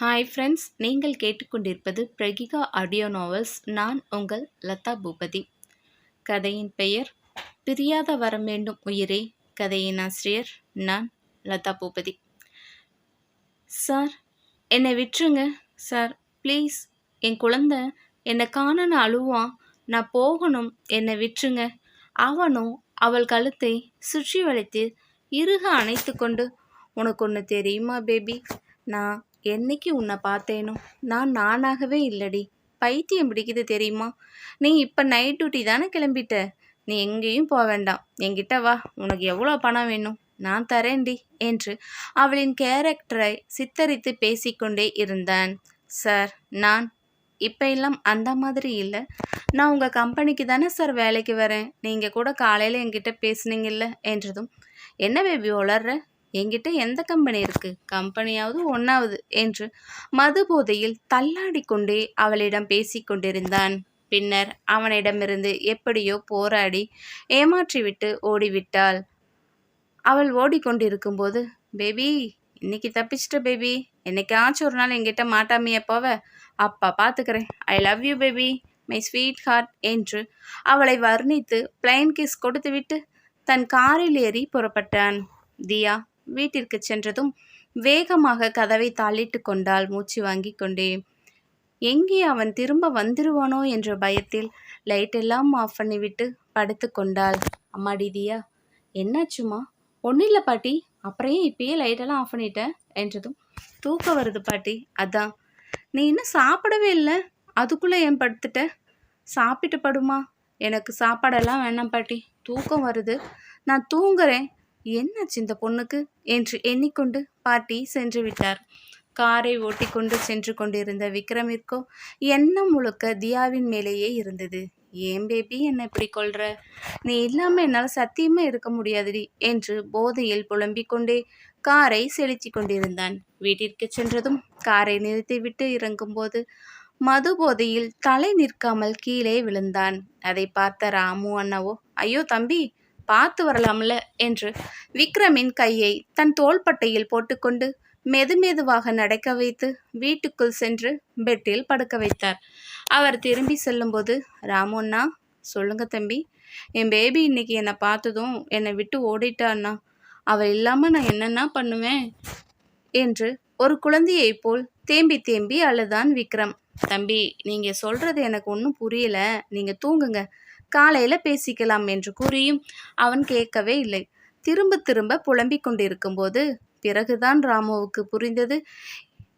Hi friends நீங்கள் கேட்டுக்கொண்டிருப்பது பிரகிகா audio novels நான் உங்கள் லதா பூபதி. கதையின் பெயர் பிரியாத வரம் வேண்டும் உயிரே. கதையின் ஆசிரியர் நான் லதா பூபதி. சார் என்னை விட்டுருங்க. சார் ப்ளீஸ் என் குழந்தை என்னை காணனு அழுவான் நான் போகணும். என்னை விட்டுருங்க. அவனும் அவள் கழுத்தை சுற்றி வளைத்து இறுக அணைத்து கொண்டு உனக்கு ஒன்று தெரியுமா பேபி நான் என்னைக்கு உன்னை பார்த்தேனோ? நான் நானாகவே இல்லடி. பைத்தியம் பிடிக்குது தெரியுமா? நீ இப்போ நைட் டியூட்டி தானே கிளம்பிட்ட? நீ எங்கேயும் போக வேண்டாம். என்கிட்ட வா. உனக்கு எவ்வளோ பணம் வேணும்? நான் தரேன்டி என்று அவளின் கேரக்டரை சித்தரித்து பேசிக்கொண்டே இருந்தான். சார் நான் இப்போ எல்லாம் அந்த மாதிரி இல்லை. நான் உங்கள் கம்பெனிக்கு தானே சார் வேலைக்கு வரேன். நீங்கள் கூட காலையில் என்கிட்ட பேசுனீங்கல்ல? என்றதும் என்ன பேபி வளர்ற என்கிட்ட எந்த கம்பெனி இருக்கு? கம்பெனியாவது ஒன்றாவது என்று மது போதையில் தள்ளாடி கொண்டே அவளிடம் பேசிக்கொண்டிருந்தான் பின்னர் அவனிடமிருந்து எப்படியோ போராடி ஏமாற்றிவிட்டு ஓடிவிட்டாள். அவள் ஓடிக்கொண்டிருக்கும்போது பேபி இன்னைக்கு தப்பிச்சிட்ட பேபி. என்னைக்காச்சும் ஒரு நாள் என்கிட்ட மாட்டாமையே போவ அப்பா பார்த்துக்கிறேன் I love you baby my sweetheart என்று அவளை வர்ணித்து பிளைன் கிஸ் கொடுத்துவிட்டு தன் காரில் ஏறி புறப்பட்டான். தியா வீட்டிற்கு சென்றதும் வேகமாக கதவை தாளிட்டு கொண்டாள் மூச்சு வாங்கி கொண்டே. எங்கே அவன்? திரும்ப வந்துருவானோ? என்ற பயத்தில் லைட்டெல்லாம் ஆஃப் பண்ணிவிட்டு படுத்து கொண்டாள். அம்மாடி டிதியா என்னாச்சுமா? ஒன்றும் இல்லை பாட்டி. அப்புறம் ஏன் இப்பயே லைட்டெல்லாம் ஆஃப் பண்ணிட்டேன் என்றதும் தூக்கம் வருது பாட்டி. அதான். நீ இன்னும் சாப்பிடவே இல்லை. அதுக்குள்ளே ஏன் படுத்துட்ட? சாப்பிட்டு படுமா? எனக்கு சாப்பாடெல்லாம் வேணாம் பாட்டி. தூக்கம் வருது. நான் தூங்குறேன். என்னாச்சு இந்த பொண்ணுக்கு? என்று எண்ணிக்கொண்டு பாட்டி சென்று விட்டார். காரை ஓட்டிக்கொண்டு சென்று கொண்டிருந்த விக்ரமிற்கோ எண்ணம் முழுக்க தியாவின் மேலேயே இருந்தது. ஏன் பேபி என்னை இப்படி கொள்ற நீ இல்லாமல் என்னால் சத்தியமாக இருக்க முடியாதுடி என்று போதையில் புலம்பிக் கொண்டே காரை செலுத்தி கொண்டிருந்தான். வீட்டிற்கு சென்றதும் காரை நிறுத்திவிட்டு இறங்கும்போது மது போதையில் தலை நிற்காமல் கீழே விழுந்தான். அதை பார்த்த ராமு அண்ணாவோ ஐயோ தம்பி பார்த்து வரலாம்ல என்று விக்ரமின் கையை தன் தோள்பட்டையில் போட்டுக்கொண்டு மெதுமெதுவாக நடக்க வைத்து வீட்டுக்குள் சென்று பெட்டில் படுக்க வைத்தார். அவர் திரும்பி செல்லும்போது ராமுண்ணா சொல்லுங்க தம்பி. என் பேபி இன்னைக்கு என்னை பார்த்ததும் என்னை விட்டு ஓடிட்டான்னா அவள் இல்லாமல் நான் என்னென்ன பண்ணுவேன்? என்று ஒரு குழந்தையை போல் தேம்பி தேம்பி அழுதான் விக்ரம். தம்பி நீங்கள் சொல்கிறது எனக்கு ஒன்றும் புரியல. நீங்கள் தூங்குங்க. காலையில் பேசிக்கலாம் என்று கூறியும் அவன் கேட்கவே இல்லை. திரும்ப திரும்ப புலம்பிக் கொண்டிருக்கும்போது பிறகுதான் ராமுவுக்கு புரிந்தது.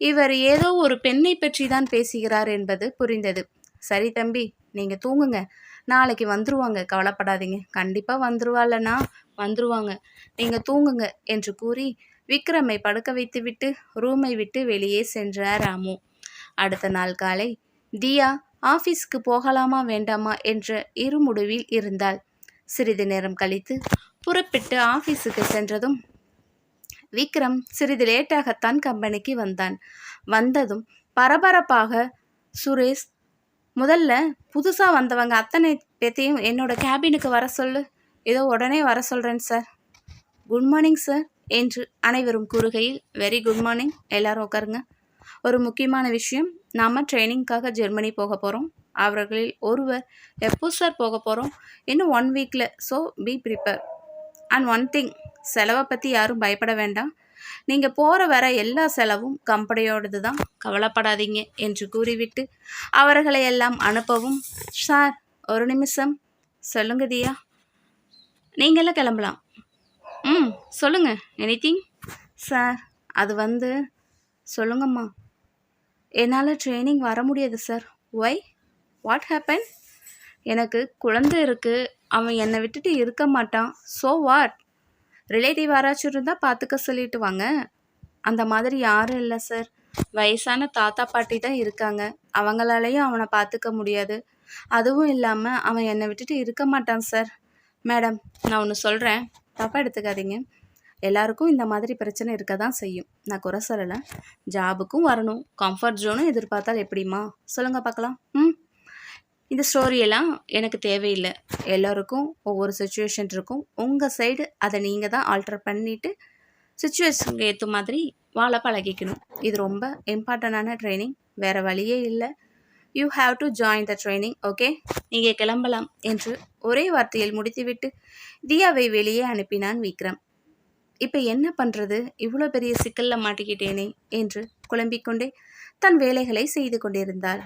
இவர் ஏதோ ஒரு பெண்ணை பற்றி தான் பேசுகிறார் என்பது புரிந்தது. சரி தம்பி நீங்கள் தூங்குங்க. நாளைக்கு வந்துருவாங்க கவலைப்படாதீங்க. கண்டிப்பாக வந்துருவாள்னா வந்துருவாங்க. நீங்கள் தூங்குங்க என்று கூறி விக்ரமை படுக்க வைத்துவிட்டு ரூமை விட்டு வெளியே சென்றார் ராமு. அடுத்த நாள் காலை தியா ஆஃபீஸ்க்கு போகலாமா வேண்டாமா என்ற இருமுடிவில் இருந்தாள். சிறிது நேரம் கழித்து புறப்பட்டு ஆஃபீஸுக்கு சென்றதும் விக்ரம் சிறிது லேட்டாகத்தான் கம்பெனிக்கு வந்தான். வந்ததும் பரபரப்பாக சுரேஷ் முதல்ல புதுசாக வந்தவங்க அத்தனை பேத்தையும் என்னோட கேபினுக்கு வர சொல்லு. ஏதோ உடனே வர சொல்கிறேன் சார். குட் மார்னிங் சார் என்று அனைவரும் கூறுகையில் வெரி குட் மார்னிங் எல்லாரும் உட்காருங்க. ஒரு முக்கியமான விஷயம். நாம் ட்ரைனிங்க்காக ஜெர்மனி போக போகிறோம் அவர்களில் ஒருவர் எப்போ சார் போக போகிறோம் இன்னும் ஒன் வீக்கில் so be prepare and one thing செலவை பற்றி யாரும் பயப்பட வேண்டாம். நீங்கள் போகிற வர எல்லா செலவும் கம்பெனியோடது தான். கவலைப்படாதீங்க என்று கூறிவிட்டு அவர்களை எல்லாம் அனுப்பவும் சார் ஒரு நிமிஷம். சொல்லுங்க தியா. நீங்களாம் கிளம்பலாம். ம் சொல்லுங்கள் எனிதிங் சார் அது வந்து சொல்லுங்கம்மா. என்னால் ட்ரைனிங் வர முடியாது சார் ஒய் வாட் ஹேப்பன் எனக்கு குழந்தை இருக்குது அவன் என்னை விட்டுட்டு இருக்க மாட்டான். ஸோ வாட் ரிலேட்டிவ் யாராச்சும் இருந்தால் பார்த்துக்க சொல்லிட்டு வாங்க. அந்த மாதிரி யாரும் இல்லை சார் வயசான தாத்தா பாட்டி தான் இருக்காங்க. அவங்களாலையும் அவனை பார்த்துக்க முடியாது. அதுவும் இல்லாமல் அவன் என்னை விட்டுட்டு இருக்க மாட்டான் சார் மேடம் நான் ஒன்று சொல்கிறேன் தப்பாக எடுத்துக்காதீங்க. எல்லாருக்கும் இந்த மாதிரி பிரச்சனை இருக்க தான் செய்யும். நான் குறை சொல்லலை. ஜாபுக்கும் வரணும். கம்ஃபர்ட் ஜோனும் எதிர்பார்த்தால் எப்படிம்மா? சொல்லுங்கள் பார்க்கலாம். ம்? இந்த ஸ்டோரியெல்லாம் எனக்கு தேவையில்லை. எல்லோருக்கும் ஒவ்வொரு சுச்சுவேஷன் இருக்கும். உங்கள் சைடு அதை நீங்கள் தான் ஆல்டர் பண்ணிவிட்டு சுச்சுவேஷனுக்கு ஏற்ற மாதிரி வாழ பழகிக்கணும். இது ரொம்ப இம்பார்ட்டண்டான ட்ரைனிங் வேறு வழியே இல்லை. You have to join the training okay நீங்கள் கிளம்பலாம் என்று ஒரே வார்த்தையில் முடித்துவிட்டு தியாவை வெளியே அனுப்பினான் விக்ரம். இப்போ என்ன பண்ணுறது இவ்வளோ பெரிய சிக்கலில் மாட்டிக்கிட்டேனே என்று குழம்பிக்கொண்டே தன் வேலைகளை செய்து கொண்டிருந்தாள்.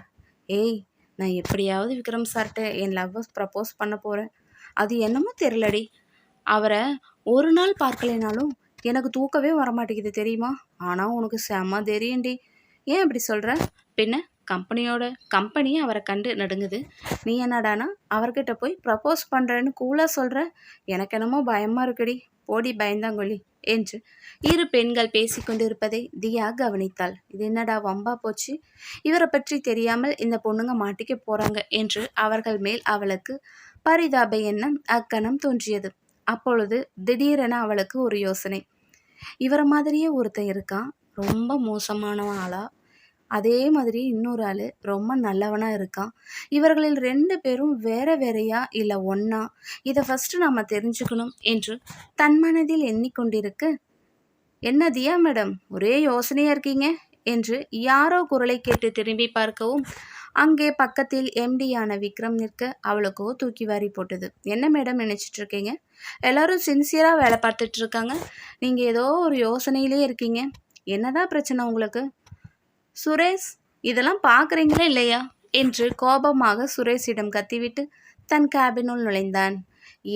ஏய் நான் எப்படியாவது விக்ரம் சார்கிட்ட என் லவ்வை ப்ரப்போஸ் பண்ண போகிறேன் அது என்னமோ தெரிலடி அவரை ஒரு நாள் பார்க்கலைனாலும் எனக்கு தூக்கவே வரமாட்டேங்குது தெரியுமா? ஆனால் உனக்கு செம்ம தெரியண்டி ஏன் அப்படி சொல்கிற பின்ன கம்பெனியோட கம்பெனி அவரை கண்டு நடுங்குது. நீ என்னடானா அவர்கிட்ட போய் ப்ரப்போஸ் பண்ணுறேன்னு கூலாக சொல்கிற எனக்கு என்னமோ பயமாக இருக்குடி. ஓடி பயந்தாங்கொழி என்று இரு பெண்கள் பேசிக்கொண்டிருப்பதை தியா கவனித்தாள். இது என்னடா வம்பா போச்சு? இவரை பற்றி தெரியாமல் இந்த பொண்ணுங்க மாட்டிக்க போறாங்க என்று அவர்கள் மேல் அவளுக்கு பரிதாப எண்ணம் அக்கணம் தோன்றியது. அப்பொழுது திடீரென அவளுக்கு ஒரு யோசனை. இவரை மாதிரியே ஒருத்தன் இருக்கான் ரொம்ப மோசமான ஆளா? அதே மாதிரி இன்னொரு ஆள் ரொம்ப நல்லவனாக இருக்கான். இவர்களில் ரெண்டு பேரும் வேற வேறையா இல்லை ஒன்றா இதை ஃபஸ்ட்டு நாம் தெரிஞ்சுக்கணும் என்று தன் மனதில் எண்ணிக்கொண்டிருக்கு. என்ன தியா மேடம் ஒரே யோசனையாக இருக்கீங்க? என்று யாரோ குரலை கேட்டு திரும்பி பார்க்கவும் அங்கே பக்கத்தில் எம்டியான விக்ரம் நிற்க அவளுக்கோ தூக்கி வாரி போட்டது. என்ன மேடம் நினச்சிட்டு இருக்கீங்க? எல்லாரும் சின்சியராக வேலை பார்த்துட்டு இருக்காங்க. நீங்கள் ஏதோ ஒரு யோசனையிலே இருக்கீங்க. என்னதான் பிரச்சனை உங்களுக்கு? சுரேஷ் இதெல்லாம் பார்க்குறீங்களா இல்லையா? என்று கோபமாக சுரேஷிடம் கத்திவிட்டு தன் கேபினுள் நுழைந்தான்.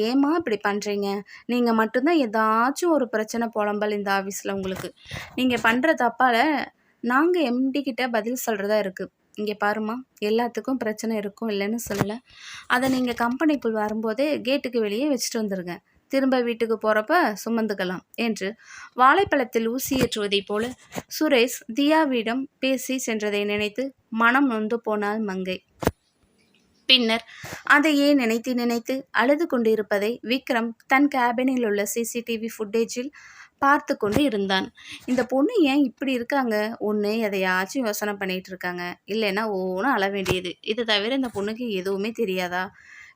ஏமா இப்படி பண்ணுறீங்க நீங்கள் மட்டும்தான் ஏதாச்சும் ஒரு பிரச்சனை புலம்பல் இந்த ஆஃபீஸில் உங்களுக்கு. நீங்கள் பண்ணுற தப்பால் நாங்கள் எம்டி கிட்ட பதில் சொல்கிறதா இருக்குது இங்கே பாருமா எல்லாத்துக்கும் பிரச்சனை இருக்கும் இல்லைன்னு சொல்லலை. அதை நீங்கள் கம்பெனிக்குள் வரும்போதே கேட்டுக்கு வெளியே வச்சுட்டு வந்துடுங்க திரும்ப வீட்டுக்கு போகிறப்ப சுமந்துக்கலாம் என்று வாழைப்பழத்தில் ஊசி ஏற்றுவதைப் போல சுரேஷ் தியாவிடம் பேசி சென்றதை நினைத்து மனம் நொந்து போனாள் மங்கை. பின்னர் அதையே நினைத்து நினைத்து அழுது கொண்டிருப்பதை விக்ரம் தன் கேபினில் உள்ள சிசிடிவி ஃபுட்டேஜில் பார்த்து கொண்டு இருந்தான். இந்த பொண்ணு ஏன் இப்படி இருக்காங்க? ஒன்று எதையாச்சும் யோசனை பண்ணிகிட்டு இருக்காங்க. இல்லைன்னா ஒவ்வொன்றும் அழ வேண்டியது. இது தவிர இந்த பொண்ணுக்கு எதுவுமே தெரியாதா?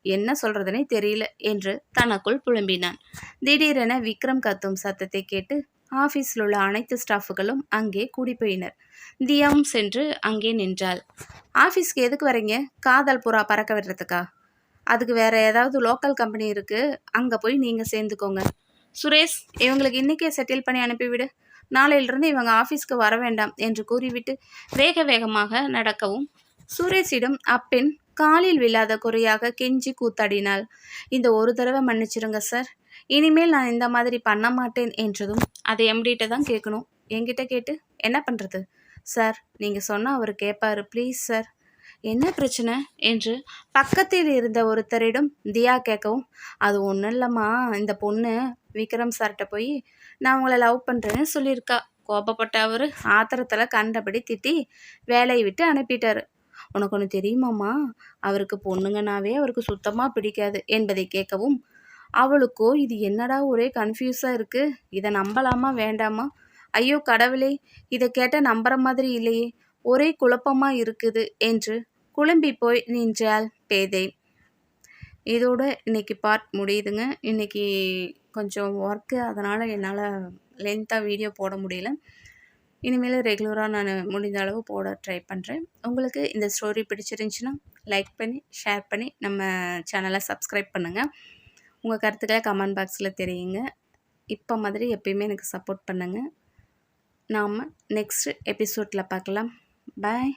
என்ன சொல்றதுனே தெரியல என்று தனக்குள் புலம்பினான். திடீரென விக்ரம் கத்தும் சத்தத்தை கேட்டு ஆஃபீஸில் உள்ள அனைத்து ஸ்டாஃபுகளும் அங்கே கூடி போயினர் தியாவும் சென்று அங்கே நின்றாள். ஆஃபீஸ்க்கு எதுக்கு வரீங்க காதல் புறா பறக்க விடுறதுக்கா? அதுக்கு வேற ஏதாவது லோக்கல் கம்பெனி இருக்கு? அங்கே போய் நீங்கள் சேர்ந்துக்கோங்க. சுரேஷ் இவங்களுக்கு இன்றைக்கே செட்டில் பண்ணி அனுப்பிவிடு. நாளையிலிருந்து இவங்க ஆஃபீஸ்க்கு வர வேண்டாம் என்று கூறிவிட்டு வேக வேகமாக நடக்கவும் சுரேஷிடம் அப்பெண் காலில் விழாத குறையாக கெஞ்சி கூத்தாடினாள். இந்த ஒரு தடவை மன்னிச்சிருங்க சார். இனிமேல் நான் இந்த மாதிரி பண்ண மாட்டேன் என்றதும் அதை எம்டிகிட்ட தான் கேட்கணும். என்கிட்ட கேட்டு என்ன பண்ணுறது சார் நீங்கள் சொன்னால் அவர் கேட்பாரு ப்ளீஸ் சார். என்ன பிரச்சனை? என்று பக்கத்தில் இருந்த ஒருத்தரிடம் தியா கேட்கவும் அது ஒன்றும் இல்லைம்மா. இந்த பொண்ணு விக்ரம் சார்கிட்ட போய் நான் உங்களை லவ் பண்ணுறேன்னு சொல்லியிருக்கா. கோபப்பட்ட அவர் ஆத்திரத்தில் கண்டபடி திட்டி வேலையை விட்டு அனுப்பிட்டாரு. உனக்கு ஒன்று தெரியுமாம்மா? அவருக்கு பொண்ணுங்கனாவே அவருக்கு சுத்தமாக பிடிக்காது என்பதை கேட்கவும் அவளுக்கோ இது என்னடா ஒரே கன்ஃபியூஸாக இருக்குது இதை நம்பலாமா? வேண்டாமா? ஐயோ கடவுளே இதை கேட்டால் நம்புற மாதிரி இல்லையே. ஒரே குழப்பமாக இருக்குது என்று குழம்பி போய் நின்றாள் பேதை. இதோட இன்னைக்கு பார்ட் முடியுதுங்க. இன்னைக்கு கொஞ்சம் ஒர்க்கு அதனால் என்னால் லென்த்தாக வீடியோ போட முடியல. இனிமேல் ரெகுலராக நான் முடிந்த அளவு போட ட்ரை பண்ணுறேன் உங்களுக்கு இந்த ஸ்டோரி பிடிச்சிருந்துச்சின்னா லைக் பண்ணி ஷேர் பண்ணி நம்ம சேனலை சப்ஸ்கிரைப் பண்ணுங்கள் உங்கள் கருத்துக்களை கமெண்ட் பாக்ஸில் தெரியுங்க இப்போ மாதிரி எப்பயுமே எனக்கு சப்போர்ட் பண்ணுங்கள் நாம் நெக்ஸ்ட் எபிசோடில் பார்க்கலாம். பாய்.